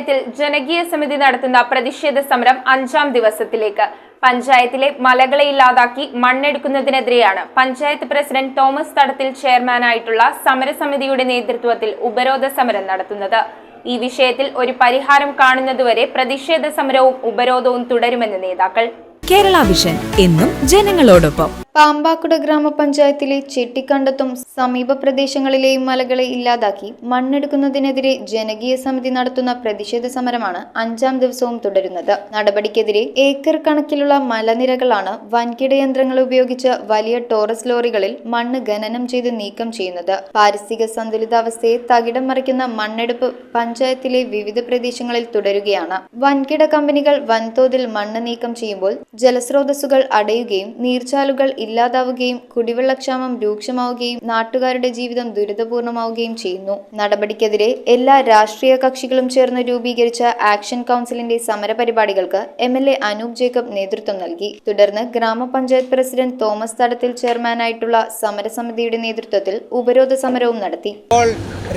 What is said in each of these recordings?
പഞ്ചായത്തിൽ ജനകീയ സമിതി നടത്തുന്ന പ്രതിഷേധ സമരം അഞ്ചാം ദിവസത്തിലേക്ക്. പഞ്ചായത്തിലെ മലകളെ ഇല്ലാതാക്കി മണ്ണെടുക്കുന്നതിനെതിരെയാണ് പഞ്ചായത്ത് പ്രസിഡന്റ് തോമസ് തടത്തിൽ ചെയർമാനായിട്ടുള്ള സമരസമിതിയുടെ നേതൃത്വത്തിൽ ഉപരോധ സമരം നടത്തുന്നത്. ഈ വിഷയത്തിൽ ഒരു പരിഹാരം കാണുന്നതുവരെ പ്രതിഷേധ സമരവും ഉപരോധവും തുടരുമെന്ന് നേതാക്കൾ. കേരള വിഷൻ എന്നും ജനങ്ങളോടൊപ്പം. പാമ്പാക്കുട ഗ്രാമപഞ്ചായത്തിലെ ചെട്ടിക്കണ്ടത്തും സമീപ പ്രദേശങ്ങളിലെയും മലകളെ ഇല്ലാതാക്കി മണ്ണെടുക്കുന്നതിനെതിരെ ജനകീയ സമിതി നടത്തുന്ന പ്രതിഷേധ സമരമാണ് അഞ്ചാം ദിവസവും തുടരുന്നത്. നടപടിക്കെതിരെ ഏക്കർ കണക്കിലുള്ള മലനിരകളാണ് വൻകിട യന്ത്രങ്ങൾ ഉപയോഗിച്ച് വലിയ ടോറസ് ലോറികളിൽ മണ്ണ് ഖനനം ചെയ്ത് നീക്കം ചെയ്യുന്നത്. പാരിസ്ഥിതിക സന്തുലിതാവസ്ഥയെ തകിടം മറിക്കുന്ന മണ്ണെടുപ്പ് പഞ്ചായത്തിലെ വിവിധ പ്രദേശങ്ങളിൽ തുടരുകയാണ്. വൻകിട കമ്പനികൾ വൻതോതിൽ മണ്ണ് നീക്കം ചെയ്യുമ്പോൾ ജലസ്രോതസ്സുകൾ അടയുകയും നീർച്ചാലുകൾ ഇല്ലാതാവുകയും കുടിവെള്ളക്ഷാമം രൂക്ഷമാവുകയും നാട്ടുകാരുടെ ജീവിതം ദുരിതപൂർണമാവുകയും ചെയ്യുന്നു. നടപടിക്കെതിരെ എല്ലാ രാഷ്ട്രീയ കക്ഷികളും ചേർന്ന് രൂപീകരിച്ച ആക്ഷൻ കൗൺസിലിന്റെ സമരപരിപാടികൾക്ക് M L A Anoop Jacob നേതൃത്വം നൽകി. തുടർന്ന് ഗ്രാമപഞ്ചായത്ത് പ്രസിഡന്റ് തോമസ് തടത്തിൽ ചെയർമാനായിട്ടുള്ള സമരസമിതിയുടെ നേതൃത്വത്തിൽ ഉപരോധ സമരവും നടത്തി.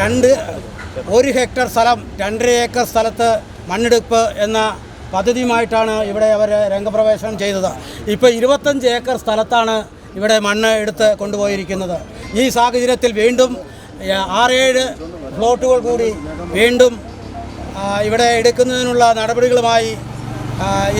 രണ്ട് ഒരു ഹെക്ടർ സ്ഥലം രണ്ടര ഏക്കർ സ്ഥലത്ത് മണ്ണെടുപ്പ് എന്ന പദ്ധതിയുമായിട്ടാണ് ഇവിടെ അവർ രംഗപ്രവേശനം ചെയ്തത്. ഇപ്പോൾ ഇരുപത്തഞ്ച് ഏക്കർ സ്ഥലത്താണ് ഇവിടെ മണ്ണ് എടുത്ത് കൊണ്ടുപോയിരിക്കുന്നത്. ഈ സാഹചര്യത്തിൽ വീണ്ടും ആറേഴ് പ്ലോട്ടുകൾ കൂടി വീണ്ടും ഇവിടെ എടുക്കുന്നതിനുള്ള നടപടികളുമായി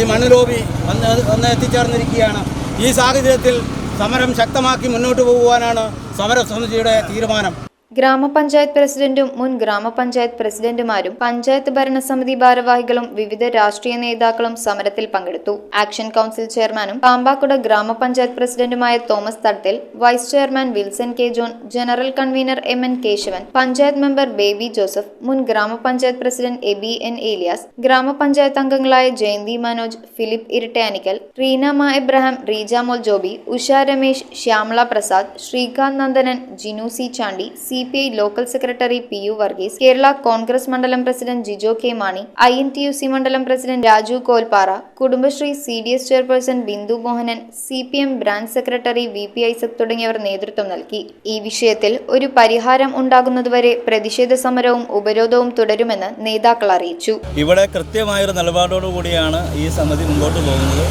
ഈ മണ്ണ് ലോബി വന്ന് വന്ന് എത്തിച്ചേർന്നിരിക്കുകയാണ്. ഈ സാഹചര്യത്തിൽ സമരം ശക്തമാക്കി മുന്നോട്ട് പോകുവാനാണ് സമരസമിതിയുടെ തീരുമാനം. ഗ്രാമപഞ്ചായത്ത് പ്രസിഡന്റും മുൻ ഗ്രാമപഞ്ചായത്ത് പ്രസിഡന്റുമാരും പഞ്ചായത്ത് ഭരണസമിതി ഭാരവാഹികളും വിവിധ രാഷ്ട്രീയ നേതാക്കളും സമരത്തിൽ പങ്കെടുത്തു. ആക്ഷൻ കൗൺസിൽ ചെയർമാനും പാമ്പാക്കുട ഗ്രാമപഞ്ചായത്ത് പ്രസിഡന്റുമായ Thomas Thadathil vice chairman Wilson K. John general convener M. N. Kesavan panchayat member Baby Joseph മുൻ ഗ്രാമപഞ്ചായത്ത് president A. B. N. Elias ഗ്രാമപഞ്ചായത്ത് അംഗങ്ങളായ Jayanthi Manoj Philip Irattayanikkal Reenama Abraham Reejamol Joby Usha Ramesh Shyamala Prasad Sreekanth Nandanan Jinu C Chandy C. P I local secretary P U Varghese Kerala Congress മണ്ഡലം president Jijo K Mani I N T U C മണ്ഡലം president Raju Kolpara Kudumbashree C D S chairperson Bindu Mohanan C P M branch secretary V P Isaac തുടങ്ങിയവർ നേതൃത്വം നൽകി. ഈ വിഷയത്തിൽ ഒരു പരിഹാരം ഉണ്ടാകുന്നതുവരെ പ്രതിഷേധ സമരവും ഉപരോധവും തുടരുമെന്ന് നേതാക്കൾ അറിയിച്ചു. ഇവിടെ കൃത്യമായ കൃത്യമായൊരു നിലപാടോടുകൂടിയാണ് ഈ സമിതി മുമ്പോട്ട് പോകുന്നത്.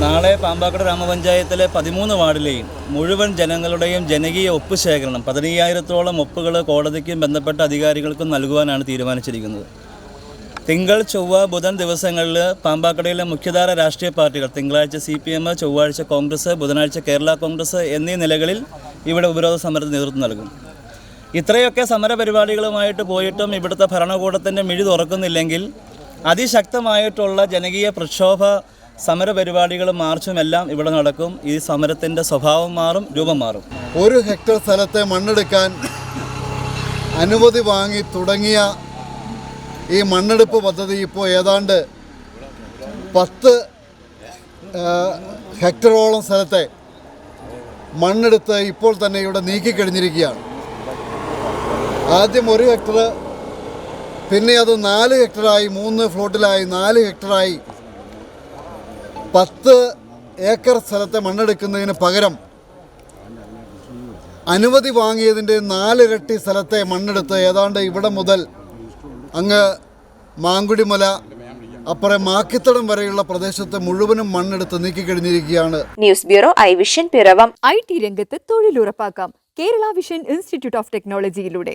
നാളെ പാമ്പാക്കട് ഗ്രാമപഞ്ചായത്തിലെ പതിമൂന്ന് വാർഡിലെയും മുഴുവൻ ജനങ്ങളുടെയും ജനകീയ ഒപ്പ് ശേഖരണം പതിനയ്യായിരത്തോളം ഒപ്പുകൾ കോടതിക്കും ബന്ധപ്പെട്ട അധികാരികൾക്കും നൽകുവാനാണ് തീരുമാനിച്ചിരിക്കുന്നത്. തിങ്കൾ ചൊവ്വ ബുധൻ ദിവസങ്ങളിൽ പാമ്പാക്കടയിലെ മുഖ്യധാര രാഷ്ട്രീയ പാർട്ടികൾ തിങ്കളാഴ്ച സി പി എം ചൊവ്വാഴ്ച കോൺഗ്രസ് ബുധനാഴ്ച കേരള കോൺഗ്രസ് എന്നീ നിലകളിൽ ഇവിടെ ഉപരോധ സമരത്തിന് നേതൃത്വം നൽകും. ഇത്രയൊക്കെ സമരപരിപാടികളുമായിട്ട് പോയിട്ടും ഇവിടുത്തെ ഭരണകൂടത്തിന്റെ മിഴി തുറക്കുന്നില്ലെങ്കിൽ അതിശക്തമായിട്ടുള്ള ജനകീയ പ്രക്ഷോഭ സമരപരിപാടികളും മാർച്ചും എല്ലാം ഇവിടെ നടക്കും. ഈ സമരത്തിന്റെ സ്വഭാവം മാറും രൂപം മാറും. ഒരു ഹെക്ടർ സ്ഥലത്തെ മണ്ണെടുക്കാൻ അനുമതി വാങ്ങി തുടങ്ങിയ ഈ മണ്ണെടുപ്പ് പദ്ധതി ഇപ്പോൾ ഏതാണ്ട് പത്ത് ഹെക്ടറോളം സ്ഥലത്തെ മണ്ണെടുത്ത് ഇപ്പോൾ തന്നെ ഇവിടെ നീക്കിക്കഴിഞ്ഞിരിക്കുകയാണ് ആദ്യം ഒരു ഹെക്ടർ പിന്നെ അത് നാല് ഹെക്ടറായി മൂന്ന് ഫ്ലോട്ടിലായി നാല് ഹെക്ടറായി പത്ത് ഏക്കർ സ്ഥലത്തെ മണ്ണെടുക്കുന്നതിന് പകരം അനുമതി വാങ്ങിയതിന്റെ നാലിരട്ടി സ്ഥലത്തെ മണ്ണെടുത്ത് ഏതാണ്ട് ഇവിടെ മുതൽ അങ്ങ് മാങ്കുടിമല അപ്പുറം മാക്കിത്തടം വരെയുള്ള പ്രദേശത്തെ മുഴുവനും മണ്ണെടുത്ത് നീക്കിക്കഴിഞ്ഞിരിക്കുകയാണ്. News bureau I vision Piravom. I T രംഗത്ത് തൊഴിലുറപ്പാക്കാം. Kerala vision institute of ടെക്നോളജിയിലൂടെ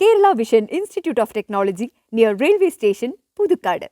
Kerala vision institute of technology near railway station Puthukkad